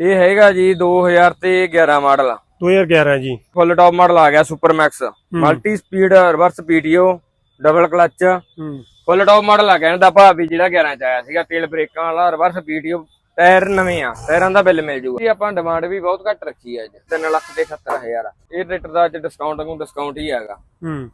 ਇਹ ਹੈਗਾ ਜੀ 2000 ਤੇ 11 ਮਾਡਲ। 2011 ਜੀ। ਫੁੱਲ ਟਾਪ ਮਾਡਲ ਆ ਗਿਆ super max multi speed reverse PTO double clutch full top model ਆ ਗਿਆ ਇਹਦਾ ਭਾਬੀ ਜਿਹੜਾ 11 ਚ ਆਇਆ ਸੀਗਾ ਤੇਲ ਬ੍ਰੇਕਾਂ ਵਾਲਾ ਰਿਵਰਸ ਪੀਟੀਓ ਟਾਇਰ ਨਵੇਂ ਆ ਟਾਇਰਾਂ ਦਾ ਬਿੱਲ ਮਿਲ ਜੂਗਾ। ਇਹ ਆਪਾਂ ਡਿਮਾਂਡ ਵੀ ਬਹੁਤ ਘੱਟ ਰੱਖੀ ਹੈ ਅੱਜ 3 ਲੱਖ ਤੇ 71000 ਆ। ਇਹ ਰੇਟ ਦਾ ਅੱਜ ਡਿਸਕਾਊਂਟ ਨੂੰ ਡਿਸਕਾਊਂਟ ਹੀ ਹੈਗਾ। ਹੂੰ।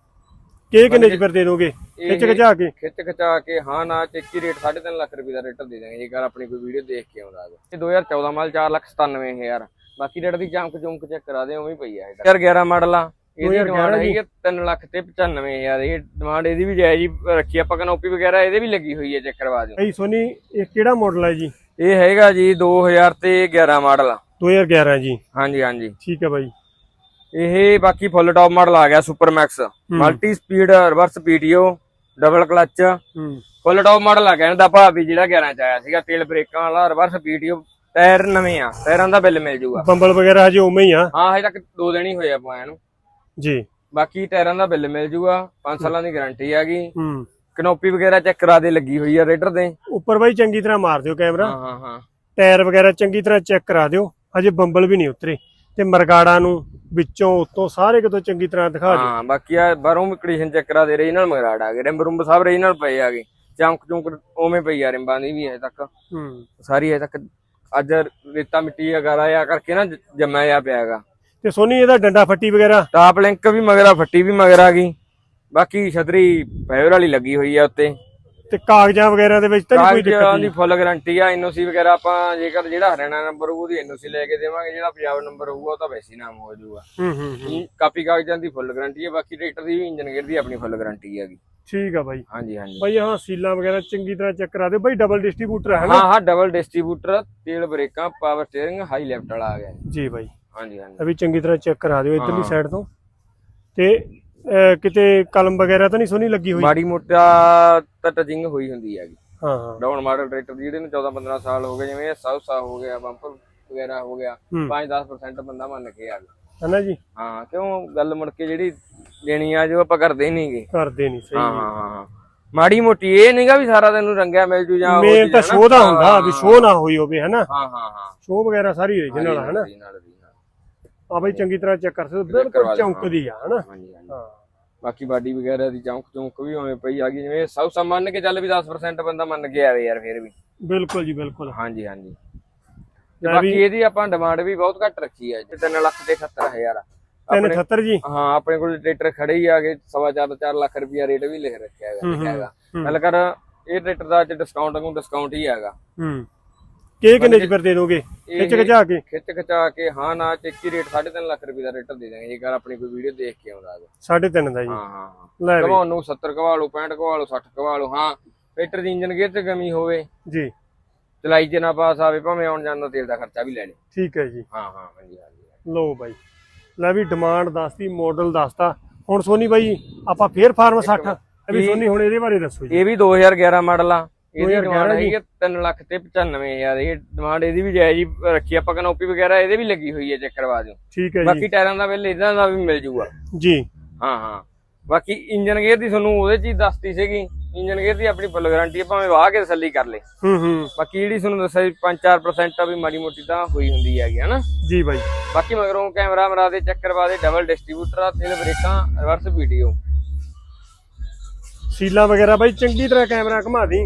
ਕੇ ਕਿੰਨੇ ਚ ਫਿਰ ਦੇ ਦੋਗੇ ਖਿੱਚ ਇਹ- ਖਿਚਾ ਕੇ। ਖਿੱਚ ਖਿਚਾ ਕੇ ਹਾਂ ਨਾ ਚ ਇੱਕ ਹੀ ਰੇਟ 3.5 ਲੱਖ ਰੁਪਏ ਦਾ ਰੇਟ ਦੇ ਦਾਂਗੇ ਜੇਕਰ ਆਪਣੀ ਕੋਈ ਵੀਡੀਓ ਦੇਖ ਕੇ ਆਉਂਦਾ ਹੈ ਇਹ 2014 ਮਾਡਲ 497000 ਬਾਕੀ ਰੇਟ ਦੀ ਚਮਕ ਚੁੰਕ ਚੈੱਕ ਕਰਾ ਦੇ ਉਵੇਂ ਪਈ ਆ ਇਹ। 2011 ਮਾਡਲ। ਆ ਇਹਦੀ 2011 ਡਿਮਾਂਡ ਹੈਗੀ 3 ਲੱਖ ਤੇ 95000 ਇਹ ਡਿਮਾਂਡ ਇਹਦੀ ਵੀ ਜਾਇਜ਼ ਹੀ ਰੱਖੀ ਆਪਾਂ ਕਨੋਪੀ ਵਗੈਰਾ ਇਹਦੇ ਵੀ ਲੱਗੀ ਹੋਈ ਹੈ ਚੈੱਕ ਕਰਵਾ ਦਿਓ। ਭਾਈ ਸੋਨੀ ਇਹ ਕਿਹੜਾ ਮਾਡਲ ਹੈ ਜੀ? ਇਹ ਹੈਗਾ ਜੀ 2000 ਤੇ 11 ਮਾਡਲ 2011 ਜੀ। ਹਾਂਜੀ ਹਾਂਜੀ। ਠੀਕ ਹੈ ਬਾਈ ਇਹ ਬਾਕੀ ਫੁੱਲ ਟਾਪ ਮਾਡਲ ਆ ਗਿਆ super max. Multi speed reverse PTO double clutch. Full top model ਆ ਗਿਆ ਇਹਦਾ ਭਾਬੀ ਜਿਹੜਾ 11 ਚ ਆਇਆ ਸੀਗਾ ਤੇਲ ਬ੍ਰੇਕਾਂ ਵਾਲਾ ਰਿਵਰਸ ਪੀਟੀਓ ਟਾਇਰ ਨਵੇਂ ਆ ਟਾਇਰਾਂ ਦਾ ਬਿੱਲ ਮਿਲ ਜੂਗਾ। ਬੰਬਲ ਵਗੈਰਾ ਹਜੇ ਉਵੇਂ ਹੀ ਆ। ਹਾਂ ਹਜੇ ਤੱਕ ਦੋ ਦਿਨ ਹੀ ਹੋਏ ਆ ਪਾਇਆ ਨੂੰ। ਜੀ। ਬਾਕੀ ਟਾਇਰਾਂ ਦਾ ਬਿੱਲ ਮਿਲ ਜੂਗਾ 5 ਸਾਲਾਂ ਦੀ ਗਾਰੰਟੀ ਹੈਗੀ ਹੂੰ। ਕਨੋਪੀ ਵਗੈਰਾ ਚੈੱਕ ਕਰਾ ਦੇ ਲੱਗੀ ਹੋਈ ਆ ਰੇਡਰ ਦੇ। ਉੱਪਰ ਬਾਈ ਚੰਗੀ ਤਰ੍ਹਾਂ ਮਾਰ ਦਿਓ ਕੈਮਰਾ। ਹਾਂ ਹਾਂ ਹਾਂ। ਟਾਇਰ ਵਗੈਰਾ ਚੰਗੀ ਤਰ੍ਹਾਂ ਚੈੱਕ ਕਰਾ ਦਿਓ। ਹਜੇ ਬੰਬਲ ਵੀ ਨਹੀਂ ਉਤਰੇ। ਤੇ ਮਰਗਾੜਾ ਨੂੰ ਵਿੱਚੋਂ ਉੱਤੋਂ ਸਾਰੇ ਕਿਤੋਂ ਚੰਗੀ ਤਰ੍ਹਾਂ ਦਿਖਾ ਦਿਓ। ਹਾਂ ਬਾਕੀ ਆ ਬਾਹਰੋਂ ਵੀ ਕੰਡੀਸ਼ਨ ਚੈੱਕ ਕਰਾ ਦੇ ਰਹੀ ਨਾਲ ਮਗਰਾੜ ਆ ਗਏ। ਰਿੰਬ ਰੁੰਬ ਸਭ ਰਹੀ ਨਾਲ ਪਏ ਆ ਗਏ। ਚਮਕ ਚੁੰਕ ਉਵੇਂ ਪਈ ਆ ਰਿੰਬਾਂ ਦੀ ਵੀ ਹਜੇ ਤੱਕ। ਹੂੰ। ਸਾਰੀ ਹਜੇ ਤੱਕ ਅੱਜ ਰੇਤਾ ਮਿੱਟੀ ਅਗਾਰਾ ਆ ਕਰਕੇ ਨਾ ਜੰਮਿਆ ਆ ਪਿਆ ਹੈਗਾ। ਤੇ ਸੋਨੀ ਇਹਦਾ ਡੰਡਾ ਫੱਟੀ ਵਗੈਰਾ? ਟਾਪ ਲਿੰਕ ਵੀ ਮਗਰਾ ਫੱਟੀ ਵੀ ਮਗਰ ਗਈ। ਬਾਕੀ ਛਤਰੀ ਫਾਈਬਰ ਵਾਲੀ ਲੱਗੀ ਹੋਈ ਆ ਉੱਤੇ। ਤੇ ਕਾਗਜ਼ਾਂ ਵਗੈਰਾ ਦੇ ਵਿੱਚ ਤਾਂ ਨਹੀਂ ਕੋਈ ਦਿੱਕਤ ਕਾਗਜ਼ਾਂ ਦੀ ਫੁੱਲ ਗਾਰੰਟੀ ਆ ਐਨਓਸੀ ਵਗੈਰਾ ਆਪਾਂ ਜੇਕਰ ਜਿਹੜਾ ਹਰਿਆਣਾ ਨੰਬਰ ਹੋਊ ਉਹਦੀ ਐਨਓਸੀ ਲੈ ਕੇ ਦੇਵਾਂਗੇ ਜਿਹੜਾ ਪੰਜਾਬ ਨੰਬਰ ਹੋਊਗਾ ਉਹ ਤਾਂ ਵੈਸੇ ਹੀ ਨਾਮ ਹੋ ਜਾਊਗਾ। ਹੂੰ ਹੂੰ ਹੂੰ। ਕਾਪੀ ਕਾਗਜ਼ਾਂ ਦੀ ਫੁੱਲ ਗਾਰੰਟੀ ਹੈ ਬਾਕੀ ਰੇਟਰ ਦੀ ਵੀ ਇੰਜਨ ਗੇਅਰ ਦੀ ਆਪਣੀ ਫੁੱਲ ਗਾਰੰਟੀ ਹੈਗੀ। ਠੀਕ ਆ ਬਾਈ। ਹਾਂਜੀ ਹਾਂਜੀ। ਬਾਈ ਹਾਂ ਸੀਲਾਂ ਵਗੈਰਾ ਚੰਗੀ ਤਰ੍ਹਾਂ ਚੈੱਕ ਕਰਾ ਦਿਓ। ਬਾਈ ਡਬਲ ਡਿਸਟ੍ਰੀਬਿਊਟਰ ਹੈ ਨਾ? ਹਾਂ ਹਾਂ ਡਬਲ ਡਿਸਟ੍ਰੀਬਿਊਟਰ ਤੇਲ ਬ੍ਰੇਕਾਂ ਪਾਵਰ ਸਟੀਅਰਿੰਗ ਹਾਈ ਲੈਫਟ ਵਾਲਾ ਆ ਗਿਆ ਜੀ। ਜੀ ਬਾਈ। ਹਾਂਜੀ ਹਾਂਜੀ। ਵੀ ਚੰਗੀ ਤਰ੍ਹਾਂ ਚੈੱਕ ਕਰਾ ਦਿਓ ਇਧਰਲੀ ਹਾਂ। ਸਾਈਡ ਤੋਂ। ਤੇ ਅਹ, ਕਿਤੇ ਕਲਮ ਵਗੈਰਾ ਤਾਂ ਨਹੀਂ ਸੋਨੀ ਲੱਗੀ ਹੋਈ? ਮਾੜੀ ਮੋਟਾ ਤਾਂ ਟਚਿੰਗ ਹੋਈ ਹੁੰਦੀ ਹੈਗੀ। ਹਾਂ ਹਾਂ। ਡਾਊਨ ਮਾਡਲ ਟਰੈਕਟਰ ਦੀ ਜਿਹੜੇ ਨੂੰ 14 15 ਸਾਲ ਹੋ ਗਏ ਜਿਵੇਂ ਸਾਊਸਾ ਹੋ ਗਿਆ ਬੰਪਰ ਵਗੈਰਾ ਹੋ ਗਿਆ ਹੂੰ। 5-10% ਬੰਦਾ ਮੰਨ ਕੇ ਆ ਗਿਆ। ਹੈ ਨਾ ਜੀ? ਹਾਂ ਕਿਉਂ? ਗੱਲ ਮੁੜ ਕੇ ਜਿਹੜੀ ਦੇਣੀ ਆ ਜੋ ਆਪਾਂ ਕਰਦੇ ਨਹੀਂਗੇ ਕਰਦੇ ਨਹੀਂ ਸਹੀ ਹਾਂ ਹਾਂ। ਮਾੜੀ ਮੋਟੀ ਇਹ ਨਹੀਂਗਾ ਵੀ ਸਾਰਾ ਦਿਨ ਰੰਗਿਆ ਮਿਲ ਜੂ ਜਾਂ ਉਹ ਮੇਨ ਚੀਜ਼ ਤਾਂ ਹੈ ਨਾ। ਸ਼ੋਅ ਦਾ ਹੁੰਦਾ ਵੀ ਸ਼ੋਅ ਨਾ ਹੋਈ ਹੋਵੇ ਹੈ ਨਾ ਹਾਂ ਹਾਂ ਹਾਂ। ਸ਼ੋਅ ਵਗੈਰਾ ਸਾਰੀ ਓਰੀਜਨਲ ਹੈ ਨਾ ਜੀ ਨਾਲ ਦੀ ਨਾਲ। ਆ ਬਾਈ ਚੰਗੀ ਤਰ੍ਹਾਂ ਚੈੱਕ ਕਰ ਸਕਦੇ ਹੋ, ਬਿਲਕੁਲ ਚੌਂਕਦੀ ਆ ਹੈ। ਨਾ ਹਾਂਜੀ ਹਾਂਜੀ। ਹਾਂ। ਬਾਕੀ ਬਾਡੀ ਵਗੈਰਾ ਦੀ ਚੌਂਕ ਚੌਂਕ ਵੀ ਉਵੇਂ ਪਈ ਆ ਗਈ ਜਿਵੇਂ ਸਭ ਸਾ ਮੰਨ ਕੇ ਚੱਲ ਵੀ 10% ਬੰਦਾ ਮੰਨ ਕੇ ਆਵੇ ਯਾਰ ਫਿਰ ਵੀ। ਬਿਲਕੁਲ ਜੀ ਬਿਲਕੁਲ। ਹਾਂਜੀ ਹਾਂਜੀ। ਬਾਕੀ ਇਹਦੀ ਆਪਾਂ ਡਿਮਾਂਡ ਵੀ ਬਹੁਤ ਘੱਟ ਰੱਖੀ ਹੈ 3 ਲੱਖ ਤੇ 77000 378 ਜੀ? ਹਾਂ ਆਪਣੇ ਕੋਲ ਟਰੈਕਟਰ ਖੜੇ ਹੀ ਆ ਗਏ ਸਵਾ ਚਾਰ ਤੋਂ 4 ਲੱਖ ਰੁਪਿਆ ਰੇਟ ਵੀ ਲਿਖ ਰੱਖਿਆ ਹੈਗਾ ਹੈਗਾ। ਗੱਲ ਕਰ ਇਹ ਟਰੈਕਟਰ ਦਾ ਡਿਸਕਾਊਂਟ ਨੂੰ ਡਿਸਕਾਊਂਟ ਹੀ ਹੈਗਾ। ਹੂੰ। ਕੇ ਕਿੰਨੇ ਚ ਫਿਰ ਦੇ ਦੋਗੇ? ਖਿੱਚ ਖਿਚਾ ਕੇ। ਖਿੱਚ ਖਿਚਾ ਕੇ ਹਾਂ ਨਾ ਚ ਇੱਕ ਹੀ ਰੇਟ 3.5 ਲੱਖ ਰੁਪਏ ਦਾ ਰੇਟ ਦੇ ਦਾਂਗੇ ਜੇਕਰ ਆਪਣੀ ਕੋਈ ਵੀਡੀਓ ਦੇਖ ਕੇ ਆਉਂਦਾ ਹੈ 3.5 ਦਾ ਜੀ। ਹਾਂ ਹਾਂ ਲੈ ਕਮਾਉਣ ਨੂੰ 70 ਕਵਾ ਲਓ 65 ਕਵਾ ਲਓ 60 ਕਵਾ ਲਓ ਹਾਂ। ਟਰੈਕਟਰ ਦੀ ਇੰਜਨ ਗੇਅਰ ਤੇ ਕਮੀ ਹੋਵੇ? ਜੀ। ਚਲਾਈ ਚ ਨਾ ਪਾਸ ਆਵੇ ਭਾਵੇਂ ਆਉਣ ਜਾਣ ਦਾ ਤੇਲ ਦਾ ਖਰਚਾ ਵੀ ਲੈ ਲੇ ਠੀਕ ਹੈ ਜੀ। ਹਾਂ ਹਾਂ ਹਾਂਜੀ ਹਾਂਜੀ ਲਓ ਬਾਈ। ਲੈ ਵੀ ਡਿਮਾਂਡ ਦੱਸਤੀ ਮਾਡਲ ਦੱਸਤਾ। ਹੁਣ ਸੋਨੀ ਬਾਈ ਆਪਾਂ ਫੇਰ ਫਾਰਮ 60 ਇਹ ਵੀ ਸੋਨੀ ਹੁਣ ਇਹਦੇ ਬਾਰੇ ਦੱਸੋ ਜੀ। ਇਹ ਵੀ 2011 ਮਾਡਲ ਆ। ਇਹਦੀ 2011 ਡਿਮਾਂਡ ਹੈਗੀ 3 ਲੱਖ ਤੇ 95000 ਇਹ ਡਿਮਾਂਡ ਇਹਦੀ ਵੀ ਜਾਇਜ਼ ਹੀ ਰੱਖੀ ਆਪਾਂ ਕਨੋਪੀ ਵਗੈਰਾ ਇਹਦੇ ਵੀ ਲੱਗੀ ਹੋਈ ਹੈ ਚੈੱਕ ਕਰਵਾ ਦਿਓ ਠੀਕ ਹੈ ਜੀ। ਬਾਕੀ ਟਾਇਰਾਂ ਦਾ ਬਿੱਲ ਇਹਦਾ ਦਾ ਵੀ ਮਿਲ ਜੂਗਾ। ਜੀ। ਹਾਂ ਹਾਂ। ਬਾਕੀ ਇੰਜਨ ਗੇਅਰ ਦੀ ਤੁਹਾਨੂੰ ਉਹਦੇ ਚ ਹੀ ਦੱਸਤੀ ਸੀਗੀ। ਇੰਜਨ ਗੇਅਰ ਦੀ ਆਪਣੀ ਫੁੱਲ ਗਾਰੰਟੀ ਹੈ ਭਾਵੇਂ ਵਾਹ ਕੇ ਤਸੱਲੀ ਕਰ ਲੇ। ਹੂੰ ਹੂੰ। ਬਾਕੀ ਜਿਹੜੀ ਤੁਹਾਨੂੰ ਦੱਸਿਆ 5-4% ਆ ਵੀ ਮਾੜੀ ਮੋਟੀ ਤਾਂ ਹੋਈ ਹੁੰਦੀ ਹੈਗੀ ਹਨਾ? ਜੀ ਬਾਈ। ਬਾਕੀ ਮਗਰੋਂ ਕੈਮਰਾ ਮਰਾ ਦੇ ਚੈੱਕ ਕਰਵਾ ਦੇ ਡਬਲ ਡਿਸਟ੍ਰੀਬਿਊਟਰ ਆ ਤੇਲ ਬ੍ਰੇਕਾਂ ਰਿਵਰਸ ਵੀਡੀਓ ਸੀਲਾਂ ਵਗੈਰਾ ਬਾਈ ਚੰਗੀ ਤਰ੍ਹਾਂ ਕੈਮਰਾ ਘੁਮਾ ਦੀ।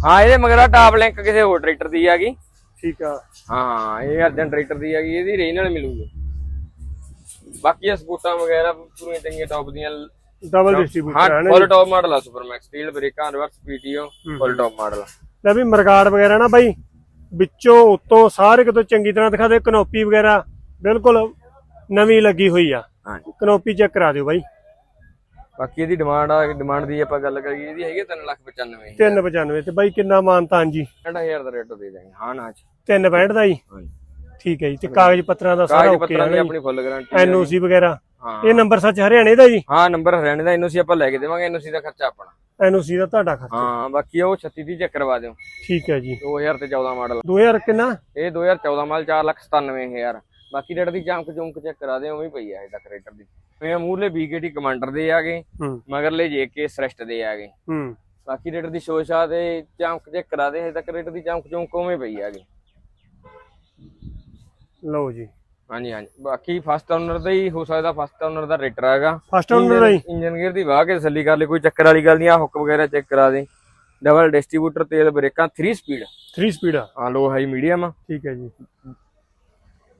ਹਾਂ ਇਹਦੇ ਮਗਰ ਟਾਪ ਲਿੰਕ ਕਿਸੇ ਹੋਰ ਟਰੈਕਟਰ ਦੀ ਹੈਗੀ ਠੀਕ ਆ। ਹਾਂ ਇਹ ਅਰਜਨ ਟਰੈਕਟਰ ਦੀ ਹੈਗੀ ਇਹਦੀ ਰੀਜਨਲ ਮਿਲੂਗੀ। ਬਾਕੀ ਇਹ ਸਪੋਰਟਾਂ ਵਗੈਰਾ ਪੂਰੀਆਂ ਚੰਗੀਆਂ ਟੌਪ ਦੀਆਂ। ਡਬਲ ਡਿਸਟ੍ਰੀਬਿਊਟਰ ਹੈ ਨਾ ਫੁੱਲ ਟੌਪ ਮਾਡਲ ਆ super max steel ਬ੍ਰੇਕਾਂ reverse PTO full top model ਲੈ ਵੀ ਮਰਗਾੜ ਵਗੈਰਾ ਨਾ ਬਾਈ ਵਿੱਚੋਂ ਉੱਤੋਂ ਸਾਰੇ ਕਿਤੋਂ ਚੰਗੀ ਤਰ੍ਹਾਂ ਦਿਖਾ ਦੇ ਕਨੋਪੀ ਵਗੈਰਾ ਬਿਲਕੁਲ ਨਵੀਂ ਲੱਗੀ ਹੋਈ ਆ। ਕਨੋਪੀ ਚੈੱਕ ਕਰਾ ਦਿਓ ਬਾਈ। ਬਾਕੀ ਇਹਦੀ ਡਿਮਾਂਡ ਆ ਡਿਮਾਂਡ ਦੀ ਆਪਾਂ ਗੱਲ ਕਰੀਏ ਇਹਦੀ ਹੈਗੀ 3,95,000 395 ਤੇ ਬਾਈ ਕਿੰਨਾ ਮਾਨਤਾਨ ਜੀ? 60000 ਦਾ ਰੇਟ ਦੇ ਦਾਂਗੇ ਹਾਂ ਨਾ ਚ 365 ਦਾ ਜੀ? ਠੀਕ ਹੈ ਜੀ ਤੇ ਕਾਗਜ਼ ਪੱਤਰਾਂ ਦਾ ਸਾਰਾ ਕਾਗਜ਼ ਓਕੇ ਪੱਤਰਾਂ ਹੈ ਦੀ ਆਪਣੀ ਫੁੱਲ ਗਾਰੰਟੀ ਐਨਓਸੀ ਵਗੈਰਾ? ਇਹ ਨੰਬਰ ਸੱਚ ਹਰਿਆਣੇ ਦਾ ਜੀ? ਹਾਂ ਨੰਬਰ ਹਰਿਆਣੇ ਦਾ ਐਨਓਸੀ ਆਪਾਂ ਲੈ ਕੇ ਦੇਵਾਂਗੇ ਐਨਓਸੀ ਦਾ ਖਰਚਾ ਆਪਣਾ। ਐਨਓਸੀ ਦਾ ਤੁਹਾਡਾ ਖਰਚਾ। ਹਾਂ ਬਾਕੀ ਉਹ 36 ਦੀ ਚੈੱਕ ਕਰਵਾ ਦਿਓ। ਠੀਕ ਹੈ ਜੀ। 2000 ਤੇ 14 ਮਾਡਲ। 2000 ਕਿੰਨਾ? ਇਹ 2014 ਮਾਡਲ 497000 ਬਾਕੀ ਰੇਟ ਦੀ ਚਮਕ ਚੁੰਕ ਚੈੱਕ ਕਰਾ ਦੇ ਉਵੇਂ ਹੀ ਪਈ ਆ ਇਹ ਤੱਕ ਰੇਟਰ ਦੀ। ਇਹ ਮੂਰਲੇ ਬੀਕੇਟੀ ਕਮਾਂਡਰ ਦੇ ਆਗੇ ਹੂੰ। ਮਗਰਲੇ ਜੇਕੇ ਸ੍ਰੈਸ਼ਟ ਦੇ ਆਗੇ। ਹੂੰ। ਬਾਕੀ ਰੇਟਰ ਦੀ ਸ਼ੋਸ਼ਾ ਤੇ ਚਮਕ ਚੈੱਕ ਕਰਾ ਦੇ ਹਜੇ ਤੱਕ ਦੀ ਚਮਕ ਚੁੰਕ ਉਵੇਂ ਪਈ ਆਗੇ। ਲਓ ਜੀ। ਹਾਂਜੀ ਹਾਂਜੀ। ਬਾਕੀ ਫਸਟ ਓਨਰ ਦਾ ਹੀ ਹੋ ਸਕਦਾ ਫਸਟ ਓਨਰ ਦਾ ਰੇਟਰ ਹੈਗਾ ਫਸਟ ਓਨਰ ਦਾ ਹੀ। ਇੰਜਨ ਗੇਅਰ ਦੀ ਵਾਹ ਕੇ ਤਸੱਲੀ ਕਰ ਲਈ ਕੋਈ ਚੱਕਰ ਵਾਲੀ ਗੱਲ ਨਹੀਂ ਆ ਹੁੱਕ ਵਗੈਰਾ ਚੈੱਕ ਕਰਾ ਦੇ। ਡਬਲ ਡਿਸਟ੍ਰੀਬਿਊਟਰ ਤੇਲ ਬ੍ਰੇਕਾਂ 3 ਸਪੀਡ 3 ਸਪੀਡ ਆ। ਆ ਲੋ ਹਾਈ ਮੀਡੀਅਮ ਠੀਕ ਹੈ ਜੀ।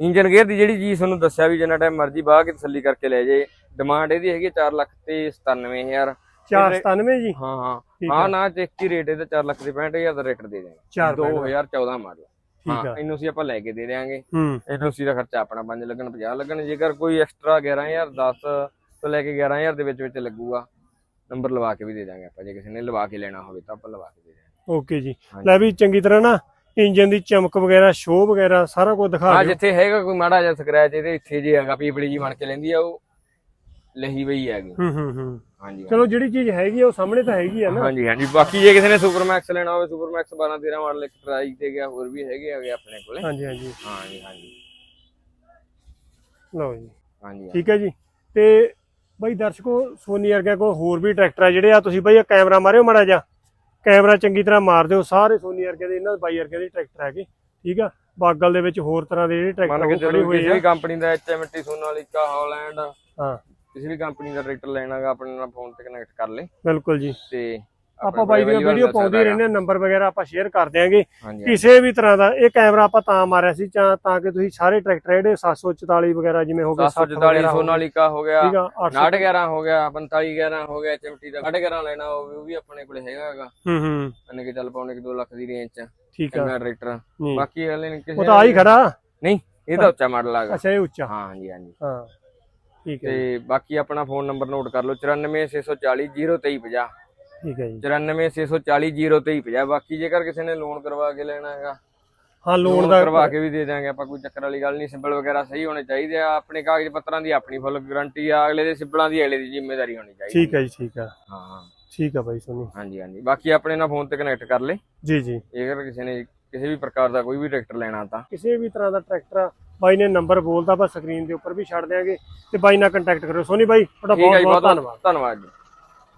ਇੰਜਨ ਗੇਅਰ ਦੀ ਜਿਹੜੀ ਚੀਜ਼ ਤੁਹਾਨੂੰ ਦੱਸਿਆ ਵੀ ਜਿੰਨਾ ਟਾਈਮ ਮਰਜ਼ੀ ਵਾਹ ਕੇ ਤਸੱਲੀ ਕਰਕੇ ਲੈ ਜੇ ਡਿਮਾਂਡ ਇਹਦੀ ਹੈਗੀ 4 ਲੱਖ ਤੇ 97000 497 ਜੀ? ਹਾਂ ਹਾਂ। ਹਾਂ ਨਾ ਚੈੱਕ ਕੀ ਰੇਟ ਇਹਦਾ 4 ਲੱਖ ਦੇ 65000 ਦਾ ਰੇਟ ਦੇ ਦੇਣਗੇ ਚਾਰ 2014 ਮਾਡਲ ਠੀਕ ਆ ਇਹਨੂੰ ਅਸੀਂ ਆਪਾਂ ਲੈ ਕੇ ਦੇ ਦੇਾਂਗੇ ਹੂੰ। ਇਹਨੂੰ ਦਾ ਖਰਚਾ ਆਪਣਾ 5 ਲੱਗਣ 50 ਲੱਗਣ ਜੇਕਰ ਕੋਈ ਐਕਸਟਰਾ 11000 10 ਤੋਂ ਲੈ ਕੇ 11000 ਦੇ ਵਿੱਚ ਵਿੱਚ ਲੱਗੂਗਾ ਨੰਬਰ ਲਵਾ ਕੇ ਵੀ ਦੇ ਦਾਂਗੇ ਆਪਾਂ। ਜੇ ਕਿਸੇ ਨੇ ਲਵਾ ਕੇ ਲੈਣਾ ਹੋਵੇ ਤਾਂ ਆਪਾਂ ਲਵਾ ਕੇ ਦੇ ਦਾਂਗੇ ਓਕੇ ਜੀ। ਲੈ ਵੀ ਚੰਗੀ ਤਰ੍ਹਾਂ ਨਾ ਇੰਜਨ ਦੀ ਚਮਕ ਵਗੈਰਾ ਸ਼ੋਅ ਵਗੈਰਾ ਸਾਰਾ ਕੁਝ ਦਿਖਾ ਹਾਂ ਦਿਓ। ਜਿੱਥੇ ਹੈਗਾ ਕੋਈ ਮਾੜਾ ਜਿਹਾ ਸਕ੍ਰੈਚ ਇਹਦੇ ਇੱਥੇ ਜੇ ਹੈਗਾ ਪੀਪੜੀ ਜੀ ਬਣ ਕੇ ਲੈਂਦੀ ਆ ਉਹ ਲਹੀ ਵਈ ਹੈਗੀ ਹੂੰ ਹੂੰ ਹੂੰ। ਹਾਂਜੀ ਚਲੋ ਜਿਹੜੀ ਚੀਜ਼ ਹੈਗੀ ਆ ਉਹ ਸਾਹਮਣੇ ਤਾਂ ਹੈਗੀ ਆ ਨਾ। ਹਾਂਜੀ ਹਾਂਜੀ। ਬਾਕੀ ਜੇ ਕਿਸੇ ਨੇ ਸੁਪਰ ਮੈਕਸ ਲੈਣਾ ਹੋਵੇ ਸੁਪਰ ਮੈਕਸ 12 13 ਮਾਡਲ ਇੱਕ ਟਰਾਈ ਤੇ ਗਿਆ ਹੋਰ ਵੀ ਹੈਗੇ ਹੈਗੇ ਆਪਣੇ ਕੋਲੇ। ਹਾਂਜੀ ਹਾਂਜੀ। ਹਾਂਜੀ ਹਾਂਜੀ। ਲਓ ਜੀ। ਹਾਂਜੀ ਠੀਕ ਹੈ ਜੀ। ਤੇ ਬਾਈ ਦਰਸ਼ਕੋ ਸੋਨੀ ਵਰਗਿਆਂ ਕੋਲ ਹੋਰ ਵੀ ਟਰੈਕਟਰ ਆ ਜਿਹੜੇ ਆ ਤੁਸੀਂ ਬਾਈ ਇਹ ਕੈਮਰਾ ਮਾਰਿਓ ਮਾੜਾ ਜਿਹਾ। ਕੈਮਰਾ ਚੰਗੀ ਤਰ੍ਹਾਂ ਮਾਰ ਦਿਓ ਸਾਰੇ ਸੋਨੀ ਵਰਗੇ ਦੇ ਇਹਨਾਂ ਬਾਈ ਵਰਗੇ ਦੇ ਟਰੈਕਟਰ ਹੈਗੇ ਠੀਕ ਆ? ਬਾਗਲ ਦੇ ਵਿੱਚ ਹੋਰ ਤਰ੍ਹਾਂ ਦੇ ਜਿਹੜੇ ਟਰੈਕਟਰ ਖੜੇ ਹੋਏ ਕਿਸੇ ਆ। ਵੀ ਕੰਪਨੀ ਦਾ ਐਚਐਮਟੀ ਸੋਨਾਲੀਕਾ ਹਾਲੈਂਡ ਹਾਂ। ਕਿਸੇ ਵੀ ਕੰਪਨੀ ਦਾ ਟਰੈਕਟਰ ਲੈਣਾਗਾ ਆਪਣੇ ਨਾਲ ਫੋਨ ਤੇ ਕਨੈਕਟ ਕਰ ਲੈ। ਬਿਲਕੁਲ ਜੀ। ਤੇ ਆਪਾਂ ਬਾਈ ਦੀਆਂ ਵੀਡੀਓ ਪਾਉਂਦੇ ਰਹਿੰਦੇ ਆ ਨੰਬਰ ਵਗੈਰਾ ਆਪਾਂ ਸ਼ੇਅਰ ਕਰ ਦਿਆਂਗੇ। ਕਿਸੇ ਵੀ ਤਰ੍ਹਾਂ ਦਾ ਇਹ ਕੈਮਰਾ ਆਪਾਂ ਤਾਂ ਮਾਰਿਆ ਸੀ ਜਾਂ ਤਾਂ ਕਿ ਤੁਸੀਂ ਸਾਰੇ ਟਰੈਕਟਰ ਜਿਹੜੇ 744 ਵਗੈਰਾ ਜਿਵੇਂ ਹੋ ਗਏ 744 ਸੋਨਾਲੀਕਾ ਹੋ ਗਿਆ ਠੀਕ ਆ 800 911 ਹੋ ਗਿਆ 45 11 ਹੋ ਗਿਆ ਐਚਐਮਟੀ ਦਾ 911 ਲੈਣਾ ਹੋਵੇ ਉਹ ਵੀ ਆਪਣੇ ਕੋਲੇ ਹੈਗਾ ਹੈਗਾ। ਹੂੰ ਹੂੰ। ਅੰਨੇ ਕਿ ਚੱਲ ਪਾਉਣੇ ਕਿ 2 ਲੱਖ ਦੀ ਰੇਂਜ ਚ ਠੀਕ ਆ। ਟਰੈਕਟਰ ਹੂੰ। ਬਾਕੀ ਨੇ ਕਿਸੇ ਉਹ ਤਾਂ ਆ ਹੀ ਖੜਾ। ਨਹੀਂ ਇਹਦਾ ਉੱਚਾ ਮਾਡਲ ਹੈਗਾ ਅੱਛਾ ਇਹ ਉੱਚਾ। ਹਾਂ ਹਾਂਜੀ ਹਾਂਜੀ। ਹਾਂ। ਠੀਕ ਹੈ ਤੇ ਬਾਕੀ ਆਪਣਾ ਫੋਨ ਨੰਬਰ ਨੋਟ ਕਰ ਲਓ 94640 0350 ਠੀਕ ਹੈ ਜੀ। 94640 0350 ਬਾਕੀ ਜੇਕਰ ਕਿਸੇ ਨੇ ਲੋਨ ਕਰਵਾ ਕੇ ਲੈਣਾ ਹੈਗਾ ਹਾਂ ਲੋਨ ਦਾ ਕਰਵਾ ਕੇ ਵੀ ਦੇ ਦਾਂਗੇ ਆਪਾਂ ਕੋਈ ਚੱਕਰ ਵਾਲੀ ਗੱਲ ਨਹੀਂ ਸਿੰਬਲ ਵਗੈਰਾ ਸਹੀ ਹੋਣੇ ਚਾਹੀਦੇ ਆ ਆਪਣੇ ਕਾਗਜ਼ ਪੱਤਰਾਂ ਦੀ ਆਪਣੀ ਫੁੱਲ ਗਾਰੰਟੀ ਆ ਅਗਲੇ ਦੇ ਸਿੰਬਲਾਂ ਦੀ ਅਗਲੇ ਦੀ ਜ਼ਿੰਮੇਵਾਰੀ ਹੋਣੀ ਚਾਹੀਦੀ। ਠੀਕ ਹੈ ਜੀ ਠੀਕ ਹਾਂ। ਹਾਂ। ਠੀਕ ਆ ਬਾਈ ਸੋਨੀ। ਹਾਂਜੀ ਹਾਂਜੀ। ਬਾਕੀ ਆਪਣੇ ਨਾਲ ਫੋਨ ਤੇ ਕਨੈਕਟ ਕਰ ਲੈ। ਜੀ ਜੀ। ਜੇਕਰ ਕਿਸੇ ਨੇ ਕਿਸੇ ਵੀ ਪ੍ਰਕਾਰ ਦਾ ਕੋਈ ਵੀ ਟਰੈਕਟਰ ਲੈਣਾ ਤਾਂ। ਕਿਸੇ ਵੀ ਤਰ੍ਹਾਂ ਦਾ ਟਰੈਕਟਰ ਬਾਈ ਨੇ ਨੰਬਰ ਬੋਲਦਾ ਆਪਾਂ ਸਕਰੀਨ ਦੇ ਉੱਪਰ ਵੀ ਛੱਡ ਦਿਆਂਗੇ ਤੇ ਬਾਈ ਨਾਲ ਕੰਟੈਕਟ ਕਰੋ ਸੋਨੀ ਬਾਈ ਤੁਹਾਡਾ ਹੈ ਬਹੁਤ ਬਹੁਤ ਧੰਨਵਾਦ। ਧੰਨਵਾਦ ਜੀ।